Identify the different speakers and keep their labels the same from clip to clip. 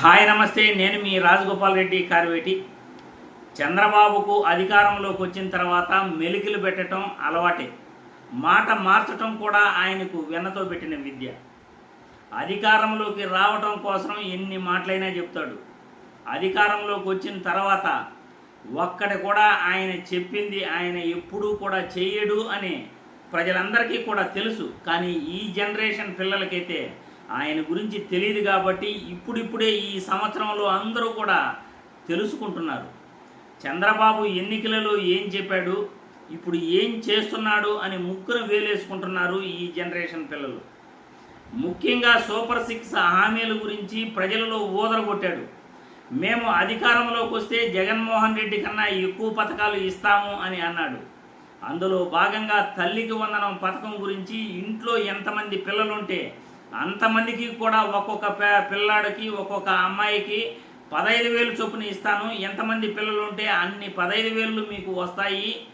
Speaker 1: Hi నమస్తే. నేను మీ రాజగోపాల్ రెడ్డి కార్వేటి చంద్రబాబుకు అధికారంలోకి వచ్చిన తర్వాత మెలికలు పెట్టడం అలవాటే. మాట మార్చటం కూడా ఆయనకు వెన్నతో పెట్టిన విద్య. అధికారంలోకి రావటం కోసం ఎన్ని మాటలైనా చెప్తాడు. అధికారంలోకి వచ్చిన తర్వాత ఒక్కటి కూడా ఆయన చెప్పింది ఆయన ఎప్పుడూ కూడా చేయడు అని ప్రజలందరికీ కూడా తెలుసు. కానీ ఈ జనరేషన్ పిల్లలకైతే ఆయన గురించి తెలియదు కాబట్టి ఇప్పుడిప్పుడే ఈ సంవత్సరంలో అందరూ కూడా తెలుసుకుంటున్నారు. చంద్రబాబు ఎన్నికలలో ఏం చెప్పాడు? ఇప్పుడు ఏం చేస్తున్నాడు? అని ముక్కును వేలేసుకుంటున్నారు ఈ జనరేషన్ పిల్లలు. ముఖ్యంగా సూపర్ సిక్స్ హామీల గురించి ప్రజలలో ఊదరగొట్టాడు. మేము అధికారంలోకి వస్తే జగన్మోహన్ రెడ్డి కన్నా ఎక్కువ పథకాలు ఇస్తాము అని అన్నాడు. అందులో భాగంగా తల్లికి వందనం పథకం గురించి ఇంట్లో ఎంతమంది పిల్లలుంటే అంతమందికి కూడా ఒక్కొక్క పే- పిల్లాడికి ఒక్కొక్క అమ్మాయికి పదహైదు వేలు చొప్పున ఇస్తాను. ఎంతమంది పిల్లలు ఉంటే అన్ని పదహైదు వేలు మీకు వస్తాయి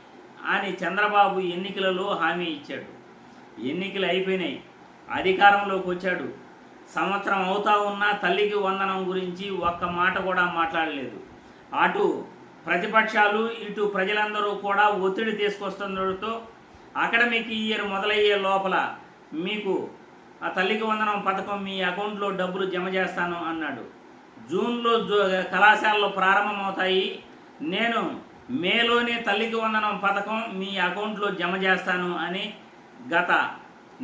Speaker 1: అని చంద్రబాబు ఎన్నికలలో హామీ ఇచ్చాడు. ఎన్నికలు అయిపోయినాయి. అధికారంలోకి వచ్చాడు. సంవత్సరం అవుతా ఉన్నా తల్లికి వందనం గురించి ఒక్క మాట కూడా మాట్లాడలేదు. అటు ప్రతిపక్షాలు ఇటు ప్రజలందరూ కూడా ఒత్తిడి తీసుకొస్తుండటంతో అకాడమిక్ ఇయర్ మొదలయ్యే లోపల మీకు ఆ తల్లికి వందనం పథకం మీ అకౌంట్లో డబ్బులు జమ చేస్తాను అన్నాడు. జూన్లో కళాశాలలు ప్రారంభమవుతాయి. నేను మేలోనే తల్లికి వందనం పథకం మీ అకౌంట్లో జమ చేస్తాను అని గత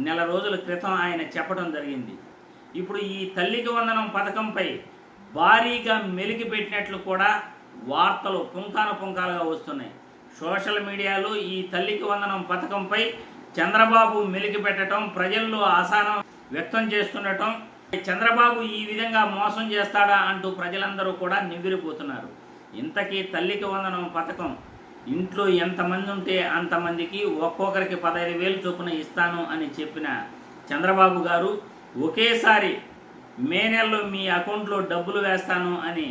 Speaker 1: నెల రోజుల క్రితం ఆయన చెప్పడం జరిగింది. ఇప్పుడు ఈ తల్లికి వందనం పథకంపై భారీగా మెలికి పెట్టినట్లు కూడా వార్తలు పుంకాను పుంకాలుగా వస్తున్నాయి. సోషల్ మీడియాలో ఈ తల్లికి వందనం పథకంపై చంద్రబాబు మెలికి పెట్టడం ప్రజల్లో అసహనం వ్యక్తం చేస్తుండటం. చంద్రబాబు ఈ విధంగా మోసం చేస్తాడా అంటూ ప్రజలందరూ కూడా నివ్విరిపోతున్నారు. ఇంతకీ తల్లికి వందనం పథకం. ఇంట్లో ఎంతమంది ఉంటే అంతమందికి ఒక్కొక్కరికి పదహైదు వేలు చొప్పున ఇస్తాను అని చెప్పిన చంద్రబాబు గారు ఒకేసారి మే నెలలో మీ అకౌంట్లో డబ్బులు వేస్తాను అని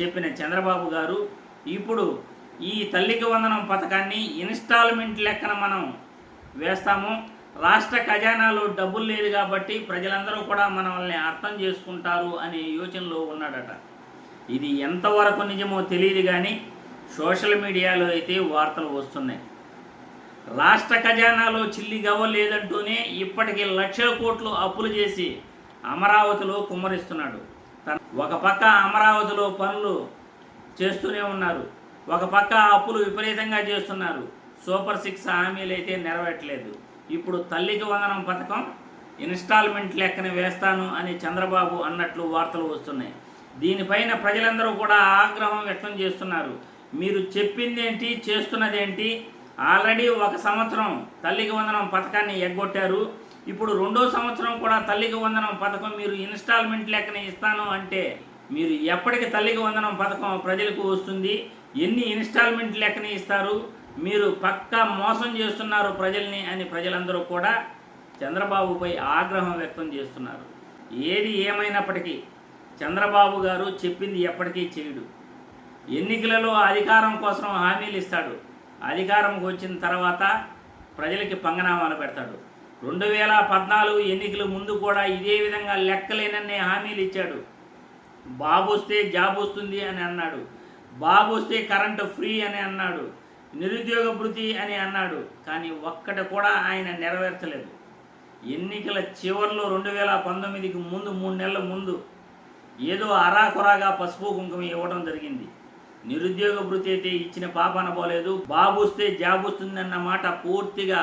Speaker 1: చెప్పిన చంద్రబాబు గారు ఇప్పుడు ఈ తల్లికి వందనం పథకాన్ని ఇన్స్టాల్మెంట్ లెక్కన మనం వేస్తాము. రాష్ట్ర ఖజానాలో డబ్బులు లేదు కాబట్టి ప్రజలందరూ కూడా మనల్ని అర్థం చేసుకుంటారు అనే యోచనలో ఉన్నాడట. ఇది ఎంతవరకు నిజమో తెలియదు కానీ సోషల్ మీడియాలో అయితే వార్తలు వస్తున్నాయి. రాష్ట్ర ఖజానాలో చిల్లి గవ్వ లేదంటూనే ఇప్పటికి లక్షల కోట్లు అప్పులు చేసి అమరావతిలో కుమ్మరిస్తున్నాడు. తన ఒక పక్క అమరావతిలో పనులు చేస్తూనే ఉన్నారు. ఒక పక్క అప్పులు విపరీతంగా చేస్తున్నారు. సూపర్ సిక్స్ హామీలు అయితే నెరవేర్చలేదు ఇప్పుడు తల్లికి వందనం పథకం ఇన్స్టాల్మెంట్ లెక్కన వేస్తాను అని చంద్రబాబు అన్నట్లు వార్తలు వస్తున్నాయి. దీనిపైన ప్రజలందరూ కూడా ఆగ్రహం వ్యక్తం చేస్తున్నారు. మీరు చెప్పిందేంటి చేస్తున్నదేంటి? ఆల్రెడీ ఒక సంవత్సరం తల్లికి వందనం పథకాన్ని ఎగ్గొట్టారు. ఇప్పుడు రెండో సంవత్సరం కూడా తల్లికి వందనం పథకం మీరు ఇన్స్టాల్మెంట్ లెక్కన ఇస్తాను అంటే మీరు ఎప్పటికి తల్లికి వందనం పథకం ప్రజలకు వస్తుంది? ఎన్ని ఇన్స్టాల్మెంట్ లెక్కన ఇస్తారు? మీరు పక్కా మోసం చేస్తున్నారు ప్రజల్ని అని ప్రజలందరూ కూడా చంద్రబాబుపై ఆగ్రహం వ్యక్తం చేస్తున్నారు. ఏది ఏమైనప్పటికీ చంద్రబాబు గారు చెప్పింది ఎప్పటికీ చేయడు. ఎన్నికలలో అధికారం కోసం హామీలు ఇస్తాడు. అధికారంకి వచ్చిన తర్వాత ప్రజలకి పంగనామాలు పెడతాడు. రెండు వేల పద్నాలుగు ఎన్నికల ముందు కూడా ఇదే విధంగా లెక్కలేనన్నే హామీలు ఇచ్చాడు. బాబు వస్తే జాబ్ వస్తుంది అని అన్నాడు. బాబు వస్తే కరెంటు ఫ్రీ అని అన్నాడు. నిరుద్యోగ భృతి అని అన్నాడు కానీ ఒక్కటి కూడా ఆయన నెరవేర్చలేదు. ఎన్నికల చివరిలో రెండు వేల పంతొమ్మిదికి ముందు మూడు నెలల ముందు ఏదో అరాకొరాగా పసుపు కుంకుమ ఇవ్వడం జరిగింది. నిరుద్యోగ భృతి అయితే ఇచ్చిన పాప అనబోలేదు బాబు వస్తే జాబ్ వస్తుందన్న మాట పూర్తిగా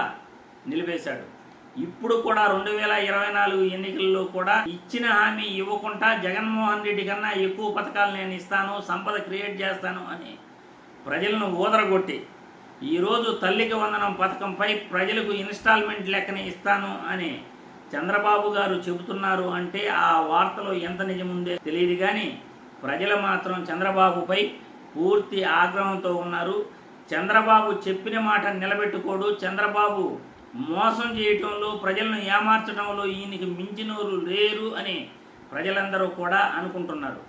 Speaker 1: నిలిపేశాడు. ఇప్పుడు కూడా రెండు వేల ఇరవై నాలుగు ఎన్నికల్లో కూడా ఇచ్చిన హామీ ఇవ్వకుండా జగన్మోహన్ రెడ్డి కన్నా ఎక్కువ పథకాలు నేను ఇస్తాను సంపద క్రియేట్ చేస్తాను అని ప్రజలను ఊదరగొట్టి ఈరోజు తల్లికి వందనం పథకంపై ప్రజలకు ఇన్స్టాల్మెంట్ లెక్కన ఇస్తాను అని చంద్రబాబు గారు చెబుతున్నారు అంటే ఆ వార్తలో ఎంత నిజముందే తెలియదు కానీ ప్రజలు మాత్రం చంద్రబాబుపై పూర్తి ఆగ్రహంతో ఉన్నారు. చంద్రబాబు చెప్పిన మాట నిలబెట్టుకోడు. చంద్రబాబు మోసం చేయటంలో ప్రజలను ఏమార్చడంలో ఈయనకి మించినోరు లేరు అని ప్రజలందరూ కూడా అనుకుంటున్నారు.